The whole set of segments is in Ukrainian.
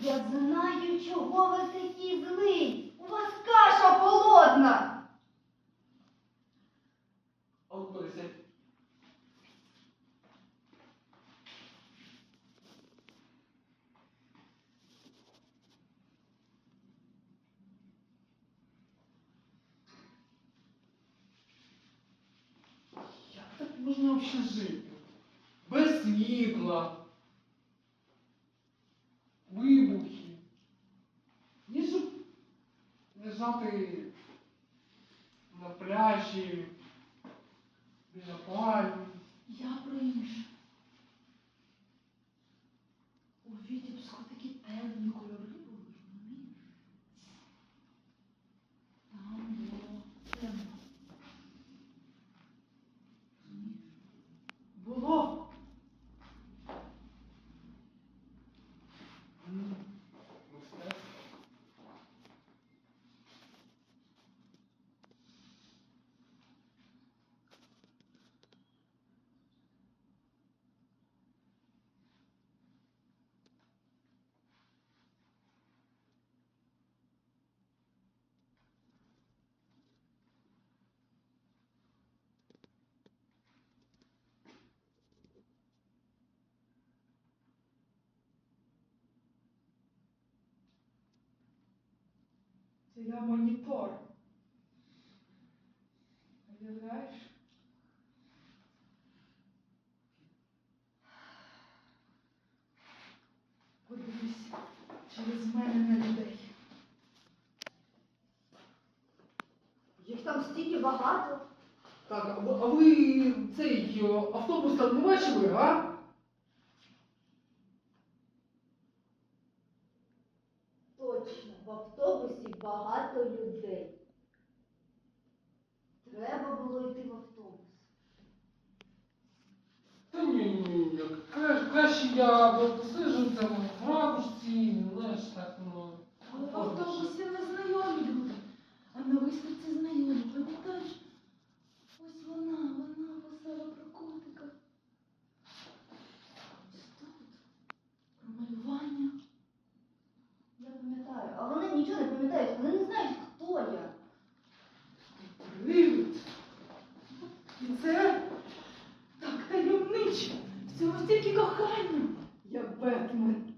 Я знаю, чого ви такі злий. У вас каша холодна. От. Як так можна взагалі жити? Без світла, вибухи. Ні, щоб лежати на пляжі, біля пальми. Я про інше. У Вітебську такі темні кольори були, Це я монітор. Уявляєш? Подивись через мене на людей. Їх там стільки багато. Так, а ви- а ви цей е, автобус там не бачили, а? Багато людей. Треба було йти в автобус. Та ні, ні, ні, краще, я посижу там в ракушці, знаєш, так, ну. Але в автобусі незнайомі люди, а на виставці знайомі, пам'ятаєш? Ось вона, вона писала про котика. Ось тут про малювання. Я пам'ятаю, а вони нічого не пам'ятають, вони не знають, хто я. Привід. І це так таємниче. Стільки кохання. Я Бетмен.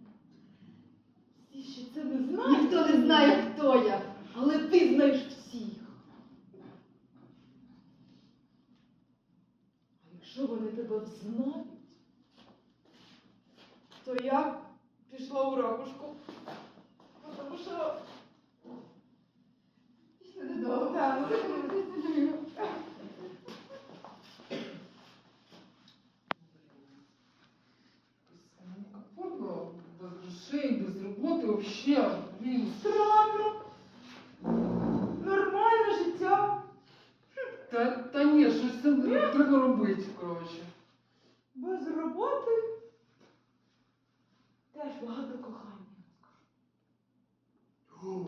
Всі ще це не знають. Ніхто не знає, хто я. Але ти знаєш всіх. А якщо вони тебе взнають, то я пішла у ракушку. Тому що. Грошей, без роботи, вообще, блін. Странно. Нормальне життя. Та, та ні, щось треба робити, коротше. Без роботи. Теж багато кохання. О,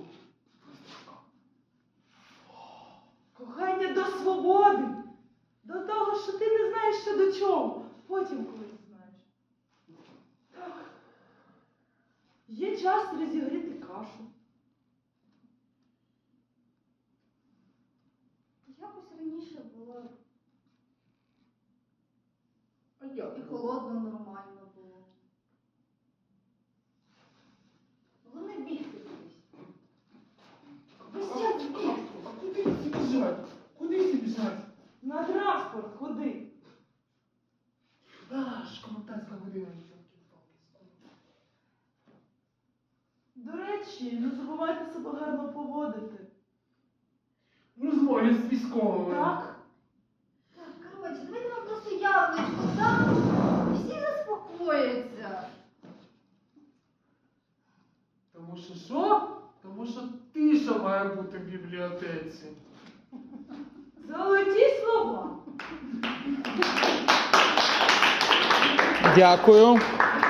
Кохання до свободи. До того, що ти не знаєш що до чого. Потім колись знаєш. Так. Є час розігріти кашу. Якось раніше було А як? і холодно нормально речі, не забувайте себе гарно поводити. В розмові з військовими. Так? Так, коротше, давайте вам просто яблучко дам, і всі заспокояться. Тому що що? Тому що тиша має бути в бібліотеці. Золоті слова. Дякую.